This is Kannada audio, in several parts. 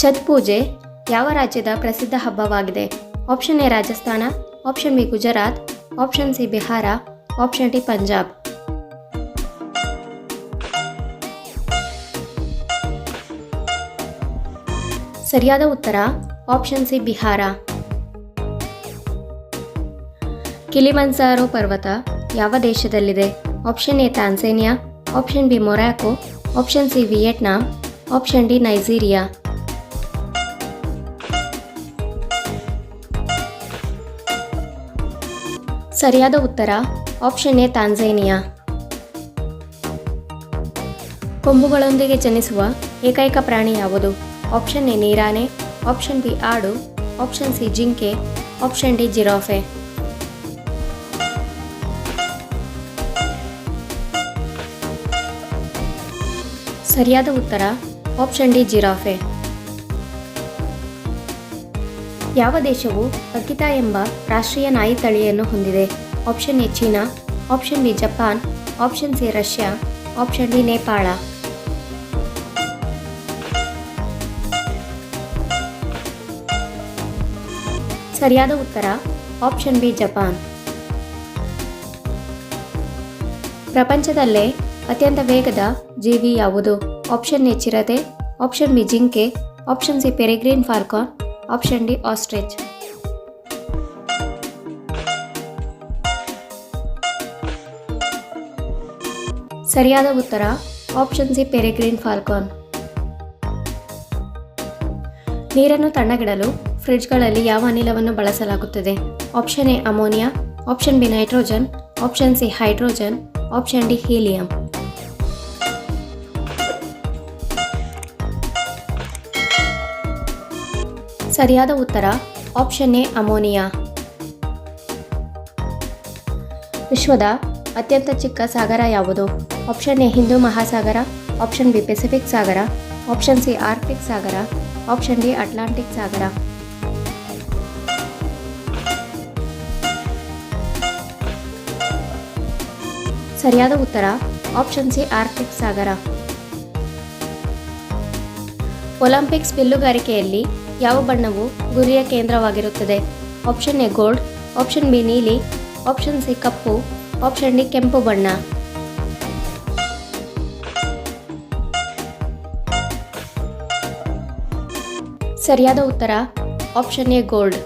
ಛತ್ ಪೂಜೆ ಯಾವ ರಾಜ್ಯದ ಪ್ರಸಿದ್ಧ ಹಬ್ಬವಾಗಿದೆ? Option A Rajasthan, option B Gujarat, option C Bihar, option D Punjab. ಸರಿಯಾದ ಉತ್ತರ, ಆಪ್ಷನ್ ಸಿ ಬಿಹಾರ. ಕಿಲಿಮನ್ಸಾರೋ ಪರ್ವತ ಯಾವ ದೇಶದಲ್ಲಿದೆ? Option A Tanzania, option B Morocco, option C Vietnam, option D Nigeria. ಸರಿಯಾದ ಉತ್ತರ, ಆಪ್ಷನ್ ಎ ತಾನ್ಸೇನಿಯಾ ಕೊಂಬುಗಳೊಂದಿಗೆ ಜನಿಸುವ ಏಕೈಕ ಪ್ರಾಣಿ ಯಾವುದು? ಆಪ್ಷನ್ ಎ ನೀರಾನೆ, ಆಪ್ಷನ್ ಬಿ ಆಡು, ಆಪ್ಷನ್ ಸಿ ಜಿಂಕೆ, ಆಪ್ಷನ್ ಡಿ ಜಿರಾಫೆ. ಸರಿಯಾದ ಉತ್ತರ, ಆಪ್ಷನ್ ಡಿ ಜಿರಾಫೆ. ಯಾವ ದೇಶವು ಅಕಿತಾ ಎಂಬ ರಾಷ್ಟ್ರೀಯ ನಾಯಿ ತಳಿಯನ್ನು ಹೊಂದಿದೆ? Option A China, option B Japan, option C Russia, option D Nepal. ಸರಿಯಾದ ಉತ್ತರ, ಆಪ್ಷನ್ ಬಿ ಜಪಾನ್. ಪ್ರಪಂಚದಲ್ಲೇ ಅತ್ಯಂತ ವೇಗದ ಜೀವಿ ಯಾವುದು? ಆಪ್ಷನ್ ಎ ಚಿರತೆ, ಆಪ್ಷನ್ ಬಿ ಜಿಂಕೆ, option C peregrine falcon option D ostrich ಸರಿಯಾದ ಉತ್ತರ ಆಪ್ಷನ್ ಸಿ ಪೆರೆಗ್ರೀನ್ ಫಾಲ್ಕಾನ್ ನೀರನ್ನು ತಣ್ಣಗಿಡಲು ಫ್ರಿಡ್ಜ್ಗಳಲ್ಲಿ ಯಾವ ಅನಿಲವನ್ನು ಬಳಸಲಾಗುತ್ತದೆ? Option A ammonia option B nitrogen option C hydrogen option D helium ಸರಿಯಾದ ಉತ್ತರ, ಆಪ್ಷನ್ ಎ, ಅಮೋನಿಯಾ. ವಿಶ್ವದ ಅತ್ಯಂತ ಚಿಕ್ಕ ಸಾಗರ ಯಾವುದು? Option A, Hindu Mahasagara, option B, Pacific ಸಾಗರ, ಆಪ್ಷನ್ ಸಿ, ಆರ್ಕ್ಟಿಕ್ ಸಾಗರ, ಆಪ್ಷನ್ ಡಿ, ಅಟ್ಲಾಂಟಿಕ್ ಸಾಗರ. ಸರಿಯಾದ ಉತ್ತರ, ಆಪ್ಷನ್ ಸಿ, ಆರ್ಕ್ಟಿಕ್ ಸಾಗರ. ಒಲಿಂಪಿಕ್ಸ್ ಬಿಲ್ಲುಗಾರಿಕೆಯಲ್ಲಿ ಯಾವ ಬಣ್ಣವು ಗುರಿಯ ಕೇಂದ್ರವಾಗಿರುತ್ತದೆ? Option A gold, option B ನೀಲಿ, ಆಪ್ಷನ್ ಸಿ ಕಪ್ಪು, ಆಪ್ಷನ್ ಡಿ ಕೆಂಪು ಬಣ್ಣ. ಸರಿಯಾದ ಉತ್ತರ, ಆಪ್ಷನ್ ಎ ಗೋಲ್ಡ್.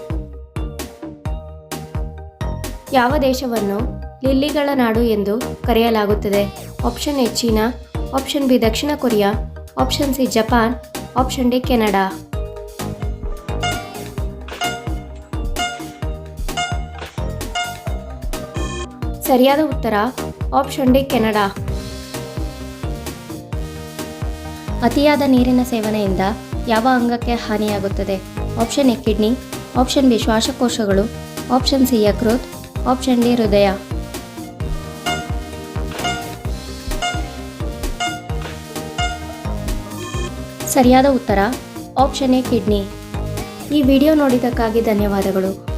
ಯಾವ ದೇಶವನ್ನು ಲಿಲ್ಲಿಗಳ ನಾಡು ಎಂದು ಕರೆಯಲಾಗುತ್ತದೆ? Option A China, option B Dakshina Korea, option C Japan, option D Canada. ಸರಿಯಾದ ಉತ್ತರ ಆಪ್ಷನ್ ಡಿ ಕೆನಡಾ. ಅತಿಯಾದ ನೀರಿನ ಸೇವನೆಯಿಂದ ಯಾವ ಅಂಗಕ್ಕೆ ಹಾನಿಯಾಗುತ್ತದೆ? Option A kidney option B ಶ್ವಾಸಕೋಶಗಳು option C ಯಕೃತ್ ಆಪ್ಷನ್ ಡಿ ಹೃದಯ. ಸರಿಯಾದ ಉತ್ತರ ಆಪ್ಷನ್ ಎ ಕಿಡ್ನಿ. ಈ ವಿಡಿಯೋ ನೋಡಿದ್ದಕ್ಕಾಗಿ ಧನ್ಯವಾದಗಳು.